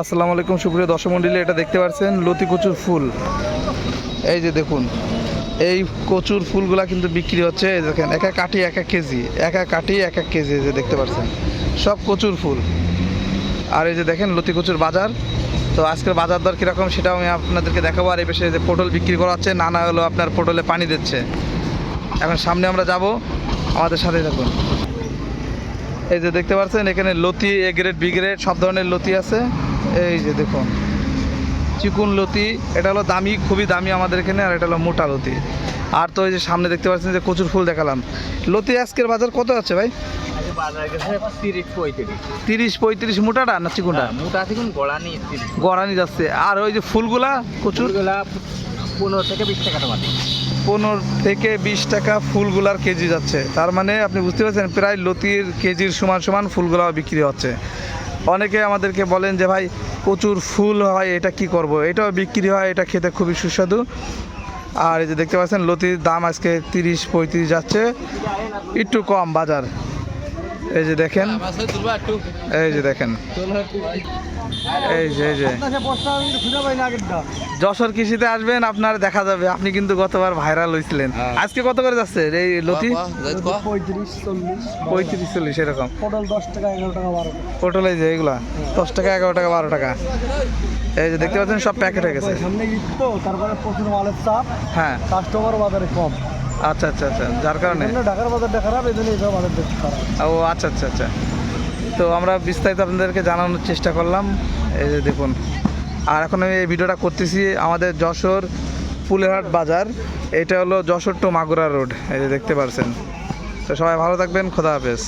আসসালামু আলাইকুম, সুপ্রিয় দর্শক মণ্ডলী এটা দেখতে পাচ্ছেন লতি কচুর ফুল। এই যে দেখুন, এই কচুর ফুলগুলা কিন্তু বিক্রি হচ্ছে, এই দেখেন, এক এক কাঠি, এক এক কেজি, এক এক কাঠি, এক এক কেজি যে দেখতে পাচ্ছেন, সব কচুর ফুল। আর এই যে দেখেন লতি কচুর বাজার, তো আজকের বাজার দর কীরকম সেটাও আমি আপনাদেরকে দেখাবো, আর এই পাশে যে পটল বিক্রি করা হচ্ছে, নানা হলো আপনার পটলে পানি দিচ্ছে। এখন সামনে আমরা যাব, আমাদের সাথে থাকুন। এই যে দেখতে পাচ্ছেন এখানে লতি এ গ্রেড বি গ্রেড সব ধরনের লতি আছে। এই যে দেখুন চিকুন লতি এটা হলো দামি খুবই দামি আমাদের এখানে আর এটা হলো মোটা লতি। আর তো এই যে সামনে দেখতে পাচ্ছেন যে কচুর ফুল দেখালাম। লতি আজকের বাজার কত আছে ভাই? তিরিশ পঁয়ত্রিশ। তিরিশ পঁয়ত্রিশ মোটাটা না চিকুনটা? মোটা থেকে গড়া নিয়ে তিরিশ। গড়ানি যাচ্ছে। আর ওই যে ফুলগুলা কচুর? পনেরো থেকে বিশ টাকা টমাটি পনেরো থেকে বিশ টাকা ফুলগুলার কেজি যাচ্ছে। তার মানে আপনি বুঝতে পারছেন, প্রায় লতির কেজির সমান সমান ফুলগুলাও বিক্রি হচ্ছে। অনেকে আমাদেরকে বলেন যে, ভাই, প্রচুর ফুল হয়, এটা কি করব? এটাও বিক্রি হয়, এটা খেতে খুবই সুস্বাদু। আর এই যে দেখতে পাচ্ছেন, লতির দাম আজকে তিরিশ পঁয়ত্রিশ যাচ্ছে। একটু কম বাজার। এই যে দেখেন। এই যে দেখেন। এই যে এই যে। যশোর কৃষিতে আসবেন আপনার দেখা যাবে। আপনি কিন্তু গতবার ভাইরাল হয়েছিলেন হ্যাঁ। আজকে কত করে যাচ্ছে এই লতি? পঁয়ত্রিশ চল্লিশ। পঁয়ত্রিশ চল্লিশ এরকম। পটল দশ টাকা এগারো টাকা বারো পটল এই যে এগুলা দশ টাকা এগারো টাকা বারো টাকা। এই যে দেখতে পাচ্ছেন সব প্যাকেট হয়ে গেছে। সামনে ঈদ তো তারপরে প্রচুর মালের চাপ। হ্যাঁ। কাস্টমার বাজারে কম। আচ্ছা আচ্ছা আচ্ছা। যার কারণে? ঢাকার বাজারটা খারাপ এই জন্য এইসব বাজার বেশি খারাপ। ও আচ্ছা আচ্ছা আচ্ছা। তো আমরা বিস্তারিত আপনাদেরকে জানানোর চেষ্টা করলাম। এই যে দেখুন। আর এখন আমি এই ভিডিওটা করতেছি আমাদের যশোর ফুলেহাট বাজার। এটা হলো যশোর টু মাগুরা রোড। এই যে দেখতে পারছেন। তো সবাই ভালো থাকবেন। খোদা হাফেজ।